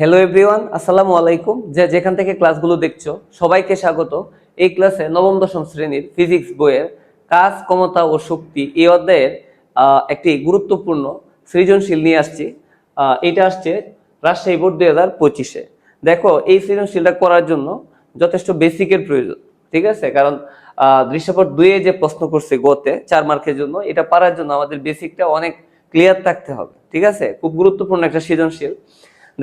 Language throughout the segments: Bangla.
হ্যালো এভরিওয়ান আসসালামু আলাইকুম। যে যেখান থেকে ক্লাসগুলো দেখছ, সবাইকে স্বাগত। এই ক্লাসে নবম, দশম শ্রেণির ফিজিক্স বইয়ের কাজ, ক্ষমতা ও শক্তি এই অধ্যায়ের একটি গুরুত্বপূর্ণ সৃজনশীল নিয়ে আসছি। এটা আসছে রাজশাহী বোর্ড দুই হাজার পঁচিশে। দেখো, এই সৃজনশীলটা করার জন্য যথেষ্ট বেসিকের প্রয়োজন, ঠিক আছে? কারণ দৃশ্যপট দুয়ে যে প্রশ্ন করছে গতে, চার মার্কের জন্য, এটা পারার জন্য আমাদের বেসিকটা অনেক ক্লিয়ার থাকতে হবে, ঠিক আছে? খুব গুরুত্বপূর্ণ একটা সৃজনশীল।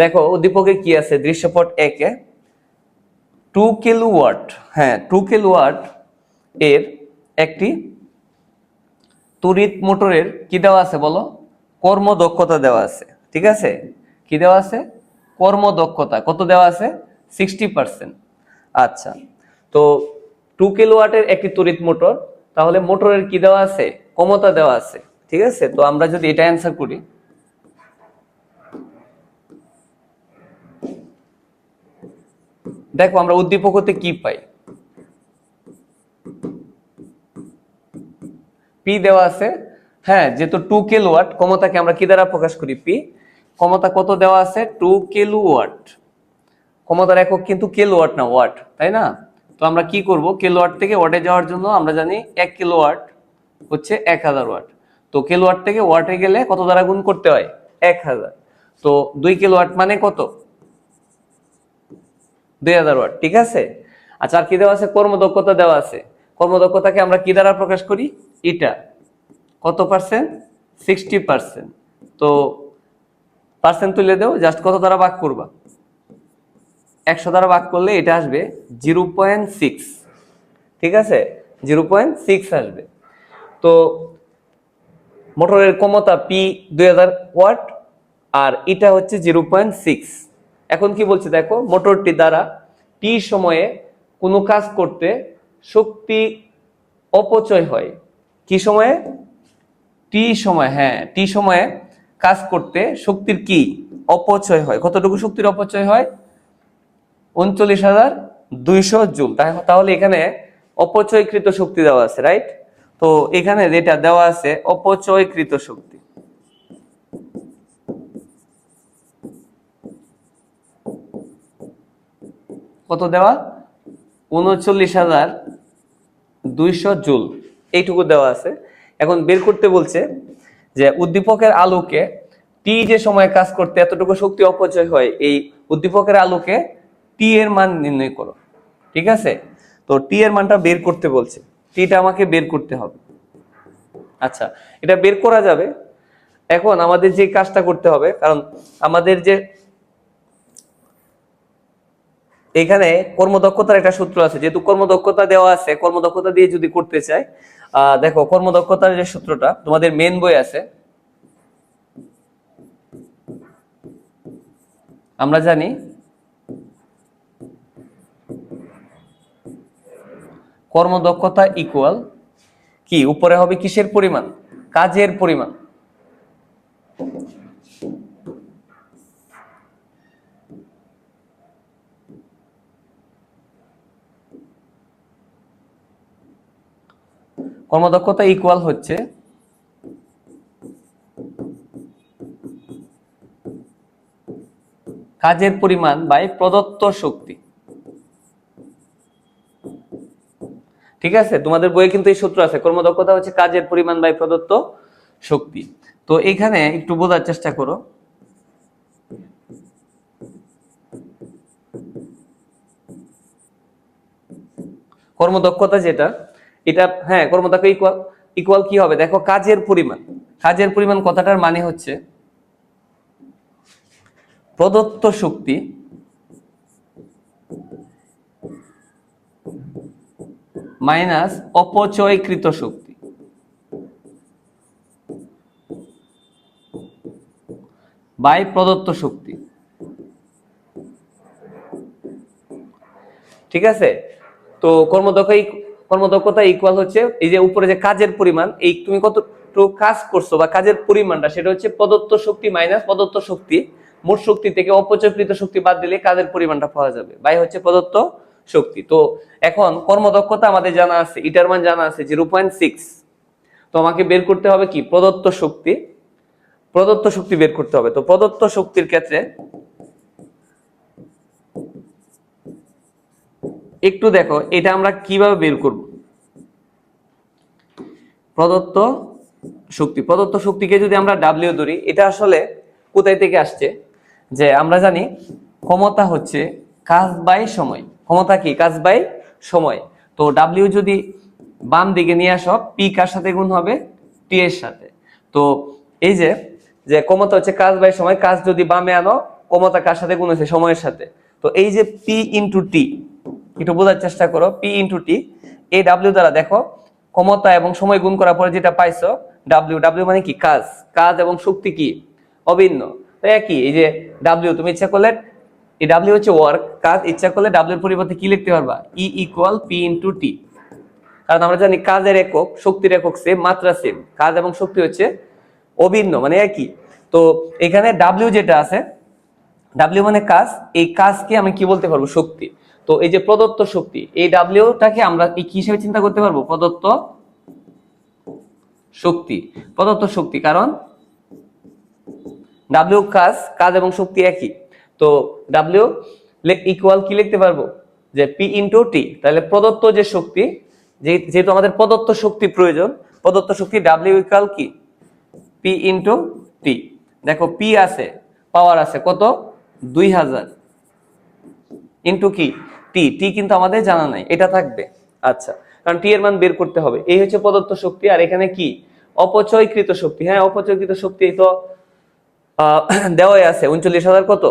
দেখো, উদ্দীপকে কি আছে? দৃশ্যপট একে টু কিলো ওয়াট হ্যাঁ টু কিলো ওয়াট এর একটি তড়িৎ মোটরের কি দেওয়া আছে বলো? কর্মদক্ষতা দেওয়া আছে। ঠিক আছে? কি দেওয়া আছে? কর্মদক্ষতা। কত দেওয়া আছে? সিক্সটি পার্সেন্ট আচ্ছা তো টু কিলো ওয়াটের একটি তড়িৎ মোটর, তাহলে মোটরের কি দেওয়া আছে? ক্ষমতা দেওয়া আছে। ঠিক আছে? তো আমরা যদি এটা অ্যান্সার করি দেখো আমরা উদ্দীপক হতে কি পাই? পি দেওয়া আছে। হ্যাঁ যেহেতু টু কিলো ওয়াট ক্ষমতাকে আমরা কি দ্বারা প্রকাশ করি? পি ক্ষমতা কত দেওয়া আছে? টু কিলো ওয়াট ক্ষমতার একক কিন্তু কিলো ওয়াট না ওয়াট তাই না? তো আমরা কি করব? কিলো ওয়াট থেকে ওয়াটে যাওয়ার জন্য আমরা জানি এক কিলো ওয়াট হচ্ছে এক হাজার ওয়াট তো কিলো ওয়াট থেকে ওয়াটে গেলে কত দ্বারা গুণ করতে হয়? এক হাজার। তো দুই কিলো ওয়াট মানে কত? দুই হাজার ওয়াট, ঠিক আছে? আচ্ছা আর কি দেওয়া আছে? কর্মদক্ষতা দেওয়া আছে। কর্মদক্ষতাকে আমরা কি দ্বারা প্রকাশ করি? এটা কত পার্সেন্ট? Sixty percent. তো পার্সেন্ট তুলে দেও, জাস্ট কত দ্বারা ভাগ করবা? একশো দ্বারা ভাগ করলে এটা আসবে জিরো পয়েন্ট সিক্স। ঠিক আছে? জিরো পয়েন্ট সিক্স আসবে। তো মোটরের ক্ষমতা পি দুই হাজার ওয়াট, আর এটা হচ্ছে জিরো পয়েন্ট সিক্স। এখন কি বলছে দেখো, মোটরটি দ্বারা টি সময়ে কোনো কাজ করতে শক্তি অপচয় হয়। কি সময়ে? টি সময় হ্যাঁ টি সময়ে কাজ করতে শক্তির কি? অপচয় হয়। কতটুকু শক্তির অপচয় হয়? উনচল্লিশ হাজার দুইশো জুল। তাহ- তাহলে এখানে অপচয়কৃত শক্তি দেওয়া আছে রাইট তো এখানে যেটা দেওয়া আছে, অপচয়কৃত শক্তি। কত দেওয়া? উনচল্লিশ হাজার দুইশো জুল। এইটুকু দেওয়া আছে। এখন বের করতে বলছে যে উদ্দীপকের আলোকে টি যে সময় কাজ করতে এতটুকু শক্তি অপচয় হয়, এই উদ্দীপকের আলোকে টি এর মান নির্ণয় করো। ঠিক আছে? তো টি এর মানটা বের করতে বলছে। টিটা আমাকে বের করতে হবে। আচ্ছা এটা বের করা যাবে। এখন আমাদের যে কাজটা করতে হবে, কারণ আমাদের যে এখানে কর্মদক্ষতার একটা সূত্র আছে। যেহেতু কর্মদক্ষতা দেওয়া আছে, কর্মদক্ষতা দিয়ে যদি করতে চাই দেখো, কর্মদক্ষতার যে সূত্রটা, তোমাদের মেন বই আছে। আমরা জানি কর্মদক্ষতা ইকুয়াল কি? উপরে হবে কিসের পরিমাণ? কাজের পরিমাণ। কর্মদক্ষতা ইকুয়াল হচ্ছে কাজের পরিমাণ বাই প্রদত্ত শক্তি। ঠিক আছে? তোমাদের বইয়ে কিন্তু এই সূত্র আছে। কর্মদক্ষতা হচ্ছে কাজের পরিমাণ বাই প্রদত্ত শক্তি। তো এখানে একটু বোঝার চেষ্টা করো। কর্মদক্ষতা যেটা এটা হ্যাঁ কর্মদক্ষতা ইকুয়াল ইকুয়াল কি হবে? দেখো, কাজের পরিমাণ। কাজের পরিমাণ কথাটার মানে হচ্ছে, প্রদত্ত শক্তি মাইনাস অপচয়কৃত শক্তি। বাই প্রদত্ত শক্তি। ঠিক আছে? তো কর্মদক্ষ কর্মদক্ষতা ইকুয়াল হচ্ছে, এই যে উপরে যে কাজের পরিমাণ, এই তুমি কতটুকু কাজ করছ বা কাজের পরিমাণটা, সেটা হচ্ছে প্রদত্ত শক্তি মাইনাস প্রদত্ত শক্তি। মোট শক্তি থেকে অপচয়কৃত শক্তি বাদ দিলে কাজের পরিমাণটা পাওয়া যাবে। বাই হচ্ছে প্রদত্ত শক্তি। তো এখন কর্মদক্ষতা আমাদের জানা আছে ইটার মান জানা আছে জিরো পয়েন্ট সিক্স তো আমাকে বের করতে হবে কি? প্রদত্ত শক্তি। প্রদত্ত শক্তি বের করতে হবে। তো প্রদত্ত শক্তির ক্ষেত্রে একটু দেখো, এটা আমরা কীভাবে বের করব? প্রদত্ত শক্তি, প্রদত্ত শক্তিকে যদি আমরা ডাব্লিউ ধরি, এটা আসলে কোথায় থেকে আসছে? যে আমরা জানি ক্ষমতা হচ্ছে কাজ বাই সময়। ক্ষমতা কি? কাজ বাই সময়। তো ডাব্লিউ যদি বাম দিকে নিয়ে আসো পি কার সাথে গুণ হবে? টি এর সাথে। তো এই যে যে ক্ষমতা হচ্ছে কাজ বাই সময়, কাজ যদি বামে আনো, ক্ষমতা কার সাথে গুণ হচ্ছে সময়ের সাথে। তো এই যে পি ইন্টু টি একটু বোঝার চেষ্টা করো পি ইন্টু টি এই ডাব্লিউ দ্বারা দেখো, ক্ষমতা এবং সময় গুণ করার পরে যেটা পাইছো ডাব্লিউ ডাব্লিউ মানে কি? কাজ। কাজ এবং শক্তি কি? অভিন্ন। একই, এই যে ডাব্লিউ তুমি ইচ্ছা করলে, এই ডাব্লিউ হচ্ছে ওয়ার্ক কাজ, ইচ্ছা করলে ডাব্লিউর পরিবর্তে কি লিখতে পারবা? E equal P into T কারণ আমরা জানি কাজের একক, শক্তির একক সেম মাত্রা সেম কাজ এবং শক্তি হচ্ছে অভিন্ন মানে একই। তো এখানে ডাব্লিউ যেটা আছে ডাব্লিউ মানে কাজ, এই কাজকে আমি কি বলতে পারব? শক্তি। তো এই যে প্রদত্ত শক্তি, এই ডাব্লিউটাকে আমরা কি হিসেবে চিন্তা করতে পারব? প্রদত্ত শক্তি। প্রদত্ত শক্তি, কারণ ডাব্লিউ কাজ কাজ এবং শক্তি একই। তো ডাব্লিউ ইকুয়াল কি লিখতে পারব? যে পি ইন্টু টি তাহলে প্রদত্ত যে শক্তি যেহেতু আমাদের প্রদত্ত শক্তি প্রয়োজন, প্রদত্ত শক্তি ডাব্লিউ ইকুয়াল কি? পি ইন্টু টি দেখো পি আছে পাওয়ার আছে কত? দুই হাজার। ইন্টু কি টি টি কিন্তু আমাদের জানা নাই, এটা থাকবে। আচ্ছা কারণ টি এর মান বের করতে হবে। এই হচ্ছে প্রদত্ত শক্তি, আর এখানে কি? অপচয়কৃত শক্তি। হ্যাঁ অপচয়কৃত শক্তি তো দেওয়াই আছে। উনচল্লিশ হাজার কত?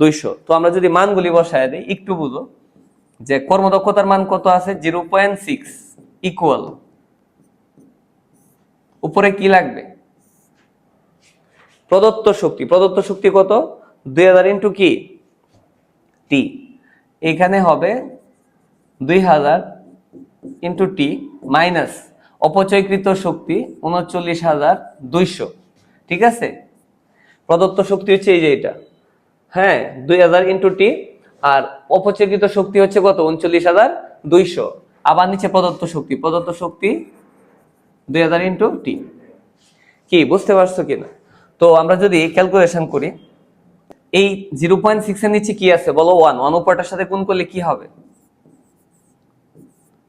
দুইশো। তো আমরা যদি মানগুলি বসায় দিই, একটু বুঝো যে কর্মদক্ষতার মান কত আছে? জিরো পয়েন্ট সিক্স ইকুয়াল উপরে কি লাগবে? প্রদত্ত শক্তি। প্রদত্ত শক্তি কত? দুই হাজার ইন্টু কি টি এখানে হবে দুই হাজার ইন্টু টি মাইনাস অপচয়কৃত শক্তি উনচল্লিশ হাজার দুইশো। ঠিক আছে? প্রদত্ত শক্তি হচ্ছে এই যে এটা। হ্যাঁ দুই হাজার ইন্টু টি আর অপচয়কৃত শক্তি হচ্ছে কত? উনচল্লিশ হাজার দুইশো। আবার নিচে প্রদত্ত শক্তি। প্রদত্ত শক্তি দুই হাজার ইন্টু টি কি, বুঝতে পারছ কিনা? তো আমরা যদি ক্যালকুলেশন করি এই জিরো পয়েন্ট সিক্স এর নিচে কি আছে? বলো ওয়ান ওয়ান উপরটার সাথে গুণ করলে কি হবে?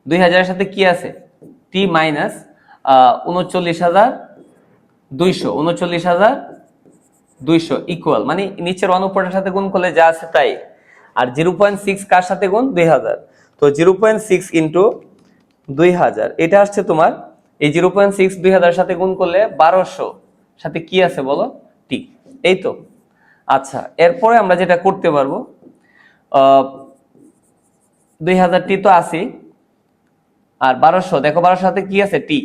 দুই হাজারের সাথে কি আছে? টি মাইনাস উনচল্লিশ হাজার দুইশো। উনচল্লিশ হাজার দুইশো ইকুয়াল মানে নিচের ওয়ান উপরটার সাথে গুণ করলে যা আছে তাই। আর জিরো পয়েন্ট সিক্স কার সাথে গুণ? দুই হাজার। তো জিরো পয়েন্ট সিক্স ইন্টু দুই হাজার। এটা আসছে তোমার, এই জিরো পয়েন্ট সিক্স দুই হাজার সাথে গুণ করলে বারোশো। সাথে কি আছে বলো? টি এই তো। আচ্ছা এরপরে আমরা যেটা করতে পারব দুই হাজার টি তো আছি, আর বারোশো, দেখো বারোশো সাথে কি আছে? টি।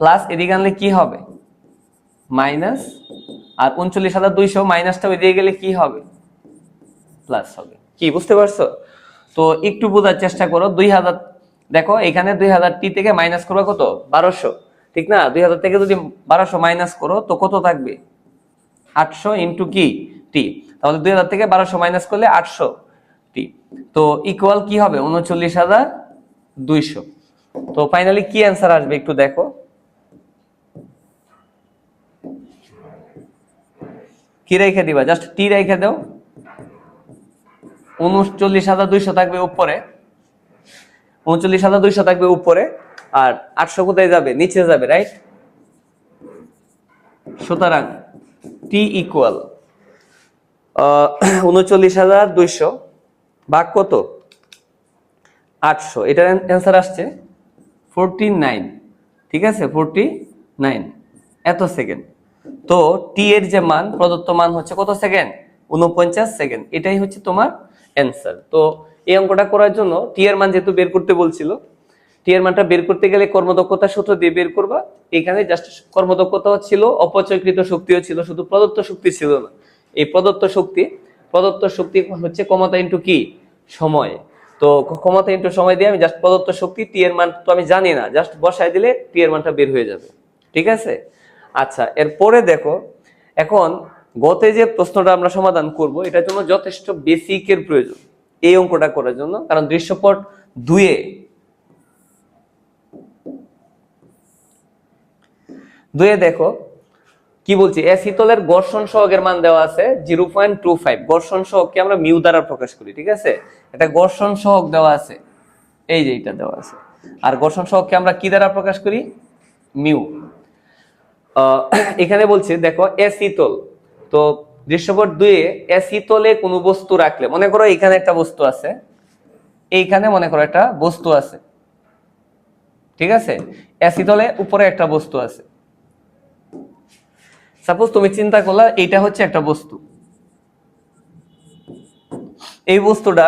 প্লাস এদিকে আনলে কি হবে? মাইনাস আর উনচল্লিশ হাজার দুইশো মাইনাসটা ওইদিকে গেলে কি হবে? প্লাস হবে। কি, বুঝতে পারছ? তো একটু বোঝার চেষ্টা করো, দুই হাজার, দেখো, এখানে দুই হাজার টি থেকে মাইনাস করবে কত? বারোশো। ঠিক না? দুই হাজার থেকে যদি বারোশো মাইনাস করো, তো কত থাকবে? আটশো ইন্টু কি? টি তাহলে দুই হাজার থেকে বারোশো মাইনাস করলে আটশো টি তো ইকুয়াল কি হবে? উনচল্লিশ হাজার দুইশো। তো ফাইনালি কি অ্যান্সার আসবে একটু দেখো। কি রেখে দিবা? জাস্ট টি রেখে দাও। উনচল্লিশ হাজার দুইশো থাকবে উপরে। উনচল্লিশ হাজার দুইশো থাকবে উপরে। আর আটশো কোথায় যাবে? নিচে যাবে রাইট সুতরাং টি ইকুয়াল উনচল্লিশ হাজার দুইশো, ভাগ কত? আটশো। এটার অ্যান্সার আসছে ফোরটি নাইন ঠিক আছে? ফোরটি নাইন এত সেকেন্ড তো টি এর যে মান, প্রদত্ত মান হচ্ছে কত সেকেন্ড উনপঞ্চাশ সেকেন্ড এটাই হচ্ছে তোমার অ্যান্সার তো এই অঙ্কটা করার জন্য টি এর মান যেহেতু বের করতে বলছিল টি এর মানটা বের করতে গেলে কর্মদক্ষতা সূত্র দিয়ে বের করবা। এখানে জাস্ট কর্মদক্ষতাও ছিল, অপচয়কৃত শক্তিও ছিল, শুধু প্রদত্ত শক্তি ছিল না। এই প্রদত্ত শক্তি প্রদত্ত শক্তি হচ্ছে ক্ষমতা ইন্টু কি? সময়। তো ক্ষমতা ইন্টু সময় দিয়ে আমি জাস্ট প্রদত্ত শক্তি টি এর মান তো আমি জানি না জাস্ট বসায় দিলে টি মানটা বের হয়ে যাবে। ঠিক আছে? আচ্ছা এরপরে দেখো, এখন গতে যে প্রশ্নটা আমরা সমাধান করব, এটার জন্য যথেষ্ট বেসিকের প্রয়োজন এই অঙ্কটা করার জন্য। কারণ দৃশ্যপট দুয়ে দুয়ে দেখো, কি বলছি? এ শীতলের ঘর্ষণ সহগের মান দেওয়া আছে জিরো পয়েন্ট টু ফাইভ। ঘর্ষণ সহগকে আমরা মিউ দ্বারা প্রকাশ করি, ঠিক আছে? এটা ঘর্ষণ সহগ দেওয়া আছে। এই যে এটা দেওয়া আছে। আর ঘর্ষণ সহগকে আমরা কি দ্বারা প্রকাশ করি? মিউ। এখানে বলছে, দেখো, এ শীতল। তো দৃশ্যপট দুয়ে, এ শীতলে কোনো বস্তু রাখলে, মনে করো এখানে একটা বস্তু আছে, এইখানে মনে করো একটা বস্তু আছে, ঠিক আছে? এ শীতলে উপরে একটা বস্তু আছে। সাপোজ তুমি চিন্তা করলা, এটা হচ্ছে একটা বস্তু। এই বস্তুটা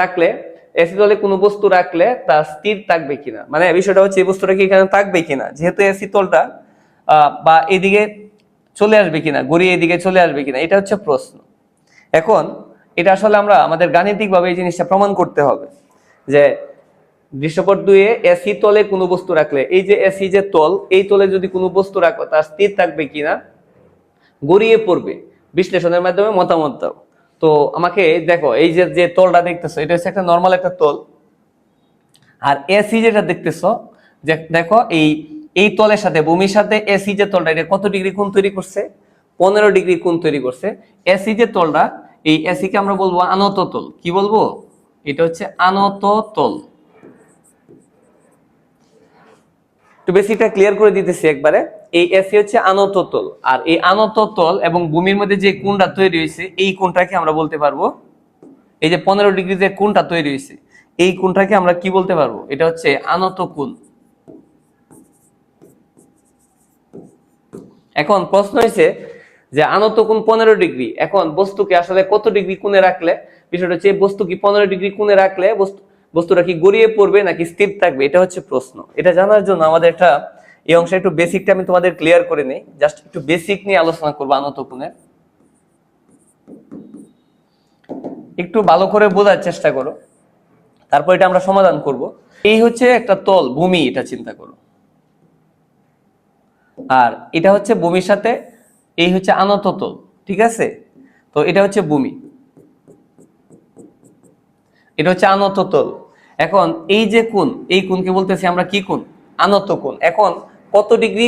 রাখলে অ্যাসিড তলে কোনো বস্তু রাখলে তা স্থির থাকবে কিনা? মানে বিষয়টা হচ্ছে, এই বস্তুটা কি এখানে থাকবে কিনা? যেহেতু অ্যাসিডলটা বা এদিকে চলে আসবে কিনা গড়িয়ে এদিকে চলে আসবে কিনা, এটা হচ্ছে প্রশ্ন। এখন, এটা আসলে আমরা আমাদের গাণিতিকভাবে এই জিনিসটা প্রমাণ করতে হবে যে দৃশ্যপট দুয়ে এসি তলে কোনো বস্তু রাখলে, এই যে এসি যে তল, এই তলে যদি কোনো বস্তু রাখো তা স্থির থাকবে কিনা? গড়িয়ে পড়বে। বিশ্লেষণের মাধ্যমে মতামত দাও। তো আমাকে দেখো, এই যে তলটা দেখতেছো, এটা হচ্ছে একটা নর্মাল একটা তল। আর এসি যেটা দেখতেছো দেখো, এই এই তলের সাথে, ভূমির সাথে এসি যে তলটা, এটা কত ডিগ্রি কোণ তৈরি করছে? পনেরো ডিগ্রি কোণ তৈরি করছে। এসি যে তলটা, এই এসি কে আমরা বলব আনত তল। কি বলব? এটা হচ্ছে আনত তল। একটু বেশিটা ক্লিয়ার করে দিতেছি একবারে। এই এসি হচ্ছে আনত আর এই আনত এবং ভূমির মধ্যে যে কোণটা তৈরি হয়েছে, এই কোণটাকে আমরা বলতে পারব, এই যে পনেরো ডিগ্রি যে কোণটা তৈরি হয়েছে, এই কোণটাকে আমরা কি বলতে পারব? এটা হচ্ছে আনত কোণ। এখন প্রশ্ন হয়েছে যে আনত কোণ পনেরো ডিগ্রি। এখন বস্তুকে আসলে কত ডিগ্রি কোণে রাখলে? বিষয়টা হচ্ছে বস্তু কি পনেরো ডিগ্রি কোণে রাখলে বস্তুটা কি গড়িয়ে পড়বে নাকি স্থির থাকবে? এটা হচ্ছে প্রশ্ন। এটা জানার জন্য আমাদের একটা এই অংশে একটু বেসিকটা আমি তোমাদের ক্লিয়ার করে নেই। জাস্ট একটু বেসিক নিয়ে আলোচনা করব আনত কোণের একটু ভালো করে বোঝার চেষ্টা করো। তারপর এটা আমরা সমাধান করব। এই হচ্ছে একটা তল, ভূমি, এটা চিন্তা করো। আর এটা হচ্ছে ভূমির সাথে, এই হচ্ছে আনত তল, ঠিক আছে? তো এটা হচ্ছে ভূমি। এটা হচ্ছে আনত তল। এখন এই যে কোন এই কোণকে বলতেছি আমরা কি কোন আনত কোন এখন কত ডিগ্রি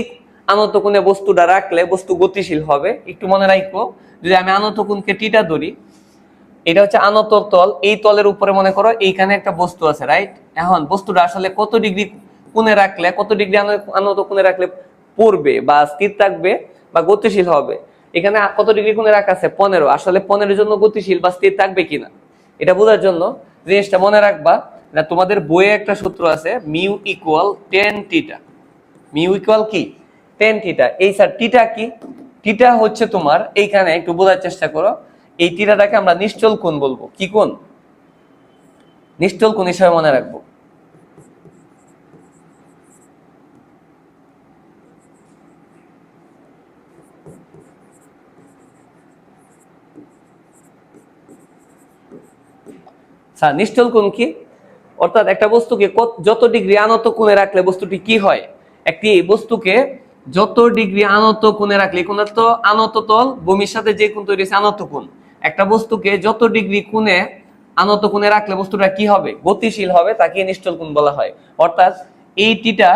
আনত কোণে বস্তুটা রাখলে বস্তু গতিশীল হবে? একটু মনে রাখব, যদি আমি আনত কোণকে টিটা ধরি, এটা হচ্ছে আনত তল, এই তলের উপরে মনে করো এইখানে একটা বস্তু আছে রাইট এখন বস্তুটা আসলে কত ডিগ্রি কোণে রাখলে, কত ডিগ্রি আনত কোণে রাখলে পড়বে বা স্থির থাকবে বা গতিশীল হবে? এখানে কত ডিগ্রি কোণে রাখা আছে? পনেরো। আসলে পনেরোর জন্য গতিশীল বা স্থির থাকবে কিনা? এটা বোঝার জন্য জিনিসটা মনে রাখবা তোমাদের বইয়ে একটা সূত্র আছে, mu equal tan theta mu equal কি? টেন টিটা এই স্যার টিটা কি? টিটা হচ্ছে তোমার, এইখানে একটু বোঝার চেষ্টা করো, এই টিটাটাকে আমরা নিশ্চল কোণ বলব। কি কোণ? নিশ্চল কোণ হিসাবে মনে রাখব। স্যার, নিশ্চল কোণ কি? অর্থাৎ একটা বস্তুকে যত ডিগ্রি আনত কোণে রাখলে বস্তুটি কি হয়? একটি বস্তুকে যত ডিগ্রি আনত কোণে রাখলে, কোণ তো আনত তল, ভূমির সাথে যে কোণ তৈরি হয়েছে আনত কোণ। একটা বস্তুকে যত ডিগ্রি কোণে আনত কোণে রাখলে বস্তুটা কি হবে? গতিশীল হবে তাকে নিশ্চল কোণ বলা হয়। অর্থাৎ এই টিটা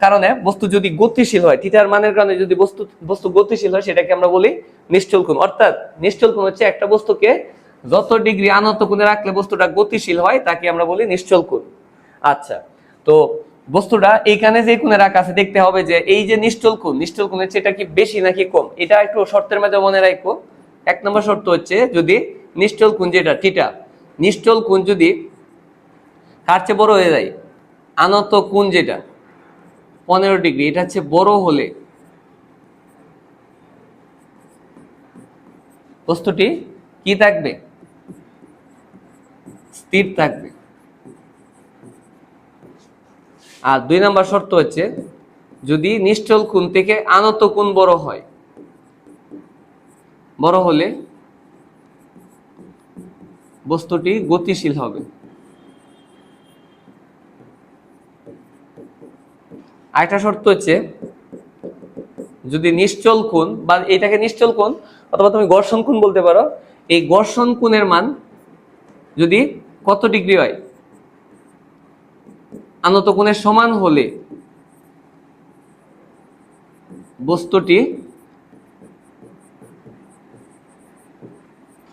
কারণে বস্তু যদি গতিশীল হয় টিটার মানের কারণে যদি বস্তু বস্তু গতিশীল হয়, সেটাকে আমরা বলি নিশ্চল কোণ। অর্থাৎ নিশ্চল কোণ হচ্ছে একটা বস্তুকে যত ডিগ্রি আনত কোণে রাখলে বস্তুটা গতিশীল হয়, তাকে আমরা বলি নিশ্চল কোণ। আচ্ছা তো বস্তুটা এইখানে যে কোণে রাখা আছে, দেখতে হবে যে এই যে নিশ্চল কোণ নিশ্চল কোণের চেয়ে এটা কি বেশি নাকি কম? এটা একটু শর্তের মাঝে মনে রাখব এক নম্বর শর্ত হচ্ছে যদি নিশ্চল কোণ যেটা টিটা নিশ্চল কোণ যদি তার চেয়ে বড় হয়ে যায়, আনত কোণ যেটা, পনেরো ডিগ্রি, এটা হচ্ছে বড় হলে বস্তুটি কি থাকবে? স্থির থাকবে। আর দুই নাম্বার শর্ত হচ্ছে, যদি নিশ্চল কোণ থেকে আনত কোণ বড় হয়, বড় হলে বস্তুটি গতিশীল হবে। আরেকটা শর্ত হচ্ছে, যদি নিশ্চল কোণ বা এটাকে নিশ্চল কোণ অথবা তুমি ঘর্ষণ কোণ বলতে পারো, এই ঘর্ষণ কোণের মান যদি কত ডিগ্রি হয়? আনত কোণের সমান হলে বস্তুটি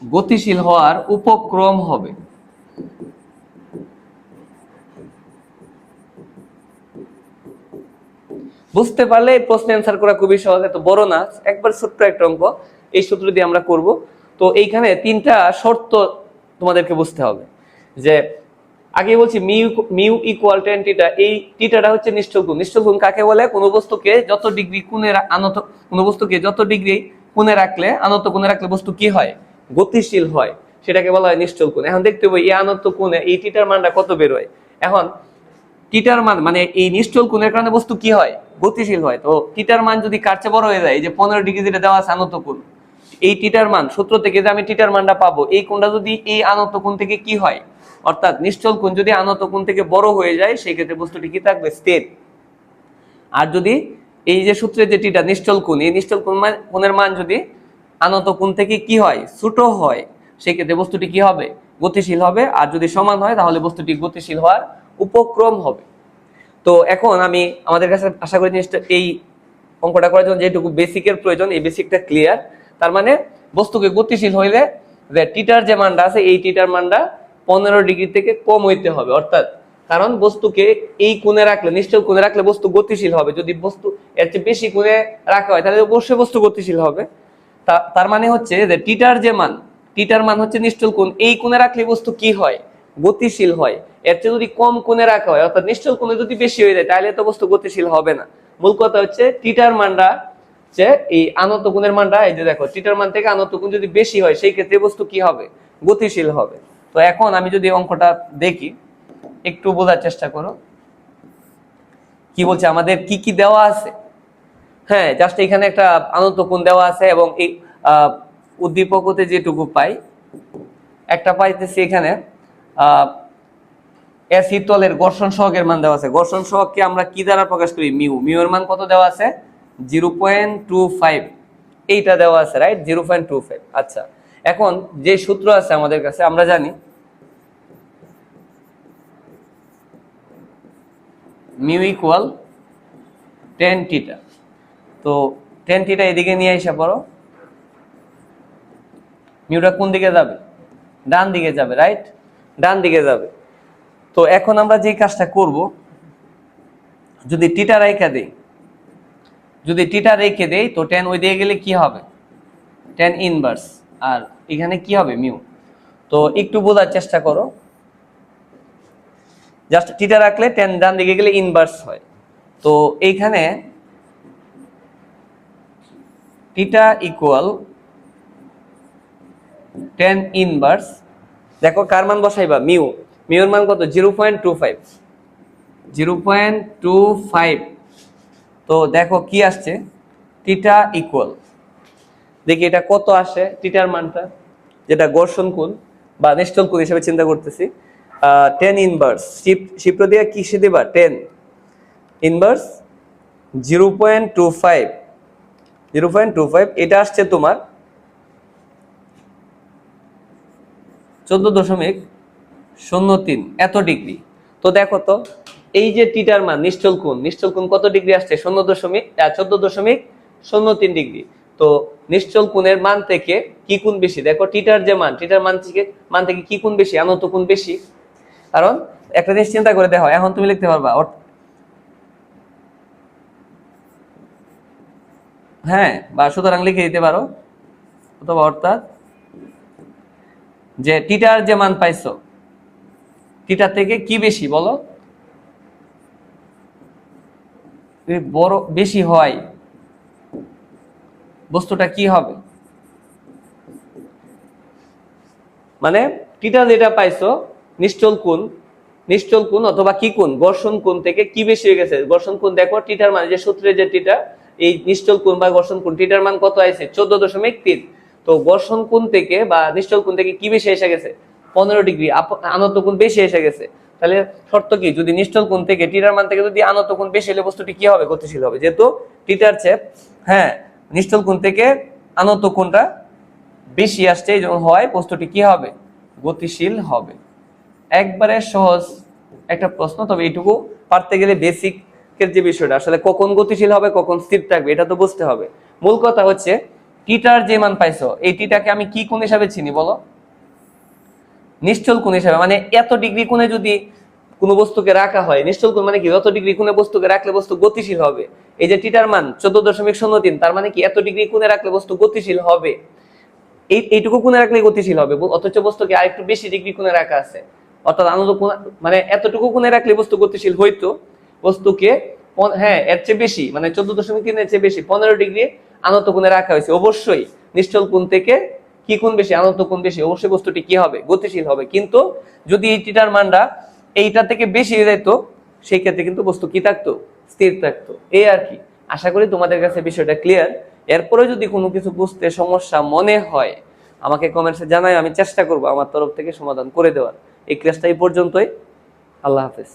গতিশীল হওয়ার উপক্রম হবে। বুঝতে পারলে এই প্রশ্ন অ্যান্সার করা খুবই সহজ, এত বড় না, একবার ছোট্ট একটা অঙ্ক, এই সূত্র দিয়ে আমরা করব। তো এইখানে তিনটা শর্ত তোমাদেরকে বুঝতে হবে, যে আগে বলছি mu mu equal tan theta এই টিটাটা হচ্ছে নিশ্চল গুণ। নিশ্চল গুণ কাকে বলে? কোন বস্তুকে যত ডিগ্রি কোণে আনত, কোন বস্তুকে যত ডিগ্রি কোণে রাখলে, আনত কোণে রাখলে বস্তু কি হয়? গতিশীল হয়। সেটাকে বলা হয় নিশ্চল কোণ এখন দেখতে পাবো এই আনত কোণে, এই টিটার মানটা কত বেরোয়? এখন টিটার মান মানে এই নিশ্চল কোণের কারণে বস্তু কি হয়? গতিশীল হয়। তো টিটার মান যদি চেয়ে বড় হয়ে যায় যে পনেরো ডিগ্রি যেটা দেওয়া আছে, আনত কোণ, এই টিটার মান, সূত্র থেকে যে আমি টিটার মানটা পাবো, এই কোণটা যদি এই আনত কোণ থেকে কি হয়? অর্থাৎ নিশ্চল কোণ যদি আনত কোণ থেকে বড় হয়ে যায়, সেই ক্ষেত্রে বস্তুটি কি থাকবে? স্থির। আর যদি এই যে সূত্রে যে টিটা নিশ্চল কোণ, এই নিশ্চল কোণ মান- কোণের মান যদি আনত কোণ থেকে কি হয়, ছোট হয়, সেই ক্ষেত্রে বস্তুটি কি হবে? গতিশীল হবে। আর যদি সমান হয়, তাহলে বস্তুটি গতিশীল হওয়ার উপক্রম হবে। তো এখন আমি আমাদের কাছে আশা করি জিনিসটা এই অঙ্কটা করার জন্য যেটুকু বেসিকের প্রয়োজন, এই বেসিকটা ক্লিয়ার। তার মানে বস্তুকে গতিশীল হইলে যে টিটার যে মানটা আছে, এই টিটার মানটা পনেরো ডিগ্রি থেকে কম হইতে হবে, অর্থাৎ কারণ বস্তুকে এই কোণে রাখলে, নিশ্চল কোণে রাখলে বস্তু গতিশীল হবে। যদি বস্তু এর চেয়ে বেশি কোণে রাখা হয়, তাহলে অবশ্যই বস্তু গতিশীল হবে। তার মানে হচ্ছে যে টিটার যে মান, টিটার মান হচ্ছে নিশ্চল কোণ। এই কোণে রাখলে বস্তু কি হয়? গতিশীল হয়। এর চেয়ে যদি কম কোণে রাখা হয়, অর্থাৎ নিশ্চল কোণে যদি বেশি হয়ে যায়, তাহলে তো বস্তু গতিশীল হবে না। মূল কথা হচ্ছে টিটার মানটা যে এই আনত কোণের মানটা এই যে দেখো, টিটার মান থেকে আনত কোণ যদি বেশি হয়, সেই ক্ষেত্রে বস্তু কি হবে? গতিশীল হবে। তো এখন আমি যদি অঙ্কটা দেখি, একটু বোঝার চেষ্টা করো। কি বলছে? আমাদের কি কি দেওয়া আছে? হ্যাঁ জাস্ট এখানে একটা আনত কোণ দেওয়া আছে এবং এই উদ্দীপক হতে যেটুকু পাই, একটা পাইতেছি এখানে তলের ঘর্ষণ সহকের মান দেওয়া আছে। ঘর্ষণ সহককে আমরা কি দ্বারা প্রকাশ করি? মিউ। মিউ এর মান কত দেওয়া আছে? Zero point two five. এইটা দেওয়া আছে, right? Zero point two five. আচ্ছা। এখন যে সূত্র আছে আমাদের কাছে, আমরা জানি মিউ ইকুয়াল টেন টিটা তো টেন টিটা এদিকে নিয়ে এসে পড়ো। মিউটা কোন দিকে যাবে? ডান দিকে যাবে, রাইট? ডান দিকে যাবে। তো এখন আমরা যে কাজটা করব, যদি টিটা রেখে দেই, যদি টিটা রেখে দেই, তো টেন ওই দিকে গেলে কি হবে? টেন ইনভার্স আর এখানে কি হবে মিউ? তো একটু বোঝার চেষ্টা করো। জাস্ট টিটা রাখলে টেন ডান দিকে গেলে ইনভার্স হয়। তো এইখানে টিটা ইকুয়াল টেন ইনভার্স দেখো কার মান বসাইবা? মিউ। মিউর মান কত? Zero point two five zero point two five তো দেখো কি আসছে? টিটা ইকুয়াল দেখি এটা কত আসে, টিটার মানটা, যেটা ঘর্ষণ কোণ বা নিশ্চল কোণ হিসেবে চিন্তা করতেছি। টেন ইনভার্স শিপ শিপ্র দিয়ে কিসে দেবা? Tan inverse zero point two five zero point two five এটা আসছে তোমার চোদ্দ দশমিক শূন্য তিন, এত ডিগ্রি। তো দেখো তো, এই যে টিটার মান নিশ্চল কোণ নিশ্চল কোণ কত ডিগ্রি আসছে? শূন্য দশমিক চোদ্দ দশমিক শূন্য তিন ডিগ্রি। তো নিশ্চল কোণের মান থেকে কি কোণ বেশি? দেখো টিটার যে মান টিটার মান থেকে মান থেকে কি কোণ বেশি? আনত কোণ বেশি। কারণ একটা জিনিস চিন্তা করে দেখো, এখন তুমি লিখতে পারবা হ্যাঁ বা সুতরাং লিখে দিতে পারো। অথবা অর্থাৎ যে টিটার যে মান পাইছো টিটার থেকে কি বেশি বলো? বড় বেশি হয় বস্তুটা কি হবে? মানে টিটা যেটা পাইছো, নিশ্চল কোণ নিশ্চল কোণ অথবা কি কোণ, ঘর্ষণ কোণ থেকে কি বেশি হয়ে গেছে? ঘর্ষণ কোণ দেখো, টিটার মান যে সূত্রে যে টিটা এই নিশ্চল কোণ বা ঘর্ষণ কোণ, টিটার মান কত আছে চোদ্দ দশমিক তিন। তো ঘর্ষণ কোণ থেকে বা নিশ্চল কোণ থেকে কি বেশি এসে গেছে? পনেরো ডিগ্রি আনত কোণ বেশি এসে গেছে। তাহলে শর্ত কি? যদি নিশ্চল কোণ থেকে টিটার মান থেকে যদি আনত কোণ বেশি হলে বস্তুটি কি হবে? গতিশীল হবে। যেহেতু টিটার চেপ হ্যাঁ নিশ্চল কোণ থেকে আনত কোণটা বেশি আসছে, এই হয়, বস্তুটি কি হবে? গতিশীল হবে। একবারে সহজ একটা প্রশ্ন, তবে এইটুকু পারতে গেলে বেসিকের যে বিষয়টা, আসলে কখন গতিশীল হবে, কখন স্থির থাকবে, এটা তো বুঝতে হবে। মূল কথা হচ্ছে টিটার যে মান পাইছো, এই টিটাকে আমি কি কোন হিসাবে চিনি বলো? নিশ্চল কোন হিসাবে মানে এত ডিগ্রি কোণে যদি কোনো বস্তুকে রাখা হয়, নিশ্চল কোণ মানে কি? যত ডিগ্রি কোণে বস্তুকে রাখলে বস্তু গতিশীল হবে। এই যে টিটার মান চোদ্দ দশমিক শূন্য তিন, তার মানে কি? এত ডিগ্রি কোণে রাখলে বস্তু গতিশীল হবে। এই, এইটুকু কোণে রাখলে গতিশীল হবে অথচ বস্তুকে আরেকটু বেশি ডিগ্রি কোণে রাখা আছে। অর্থাৎ আনন্দ মানে এতটুকু কোণে রাখলে বস্তু গতিশীল হইতো, বস্তুকে হ্যাঁ এর চেয়ে বেশি মানে চোদ্দ দশমিক তিনের চেয়ে বেশি, পনেরো ডিগ্রি আনত কোণে রাখা হয়েছে। অবশ্যই নিশ্চল কোণ থেকে কি কোণ বেশি, আনত কোণ বেশি, অবশ্যই বস্তুটি কি হবে? গতিশীল হবে। কিন্তু যদি এই টিটার মানটা এইটা থেকে বেশি যেত সেই ক্ষেত্রে কিন্তু বস্তু কি থাকতো? স্থির থাকতো। এই আর কি। আশা করি তোমাদের কাছে বিষয়টা ক্লিয়ার এরপরে যদি কোনো কিছু বুঝতে সমস্যা মনে হয়, আমাকে কমেন্টসে জানাই আমি চেষ্টা করব আমার তরফ থেকে সমাধান করে দেওয়ার। এই ক্লাসটা এই পর্যন্তই। আল্লাহ হাফেজ।